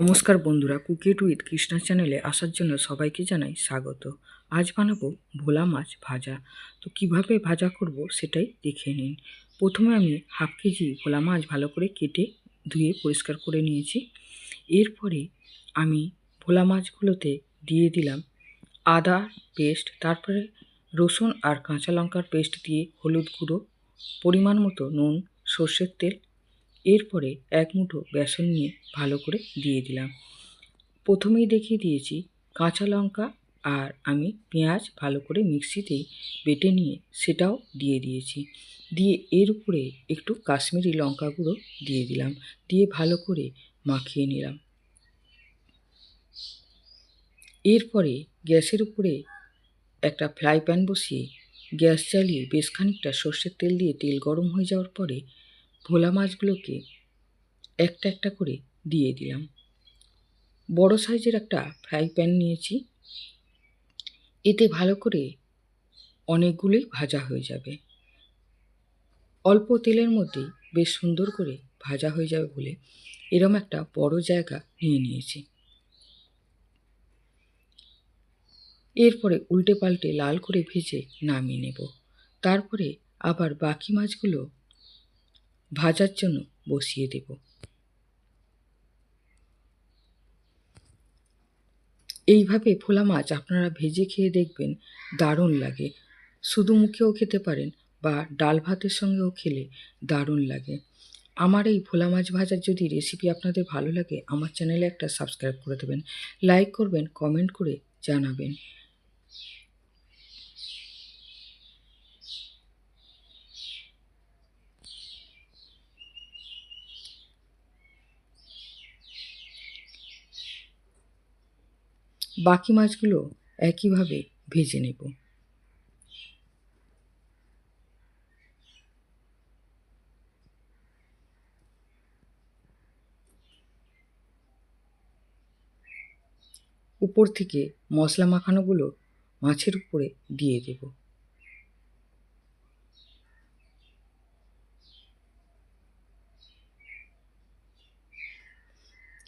নমস্কার বন্ধুরা cook it with Krishna চ্যানেলে আসার জন্য সবাইকে জানাই স্বাগত। আজ বানাবো ভোলা মাছ ভাজা। তো কীভাবে ভাজা করব সেটাই দেখে নিন। প্রথমে আমি হাফ কেজি ভোলা মাছ ভালো করে কেটে ধুয়ে পরিষ্কার করে নিয়েছি। এরপরে আমি ভোলা মাছগুলোতে দিয়ে দিলাম আদা পেস্ট, তারপরে রসুন আর কাঁচা লঙ্কার পেস্ট দিয়ে হলুদ গুঁড়ো, পরিমাণ মতো নুন, সর্ষের তেল এরপরে এক মুঠো বেসন নিয়ে ভালো করে দিয়ে দিলাম। প্রথমেই দেখিয়ে দিয়েছি কাঁচা লঙ্কা আর আমি পেঁয়াজ ভালো করে মিক্সিতেই বেটে নিয়ে সেটাও দিয়ে দিয়েছি। দিয়ে এর উপরে একটু কাশ্মীরি লঙ্কা গুঁড়ো দিয়ে দিলাম। দিয়ে ভালো করে মাখিয়ে নিলাম। এরপরে গ্যাসের উপরে একটা ফ্রাই প্যান বসিয়ে গ্যাস চালিয়ে বেশ খানিকটা সর্ষের তেল দিয়ে তেল গরম হয়ে যাওয়ার পরে ভোলা মাছগুলোকে একটা একটা করে দিয়ে দিলাম। বড় সাইজের একটা ফ্রাই প্যান নিয়েছি। এতে ভালো করে অনেকগুলোই ভাজা হয়ে যাবে। অল্প তেলের মধ্যেই বেশ সুন্দর করে ভাজা হয়ে যাবে বলে এরম একটা বড় জায়গা নিয়ে নিয়েছি। এরপরে উল্টে পাল্টে লাল করে ভেজে নামিয়ে নেব। তারপরে আবার বাকি মাছগুলো ভাজার জন্য বসিয়ে দেব। এইভাবে ফোলা মাছ আপনারা ভেজে খেয়ে দেখবেন দারুণ লাগে। শুধু মুখেও খেতে পারেন বা ডাল ভাতের সঙ্গেও খেলে দারুণ লাগে। আমার এই ভোলা মাছ ভাজার যদি রেসিপি আপনাদের ভালো লাগে, আমার চ্যানেলে একটা সাবস্ক্রাইব করে দেবেন। লাইক করবেন কমেন্ট করে জানাবেন। বাকি মাছগুলো একইভাবে ভেজে নেব। উপর থেকে মশলা মাখানোগুলো মাছের উপরে দিয়ে দেব।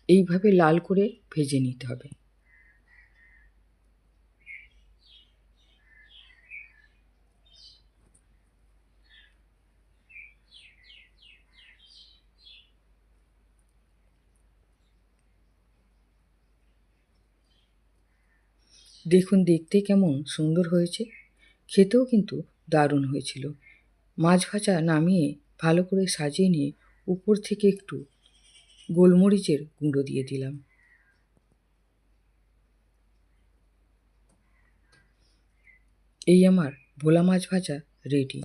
এইভাবে লাল করে ভেজে নিতে হবে। দেখুন দেখতে কেমন সুন্দর হয়েছে। খেতেও কিন্তু দারুণ হয়েছিল। মাছ ভাজা নামিয়ে ভালো করে সাজিয়ে নিয়ে উপর থেকে একটু গোলমরিচের গুঁড়ো দিয়ে দিলাম। এই আমার ভোলা মাছ ভাজা রেডি।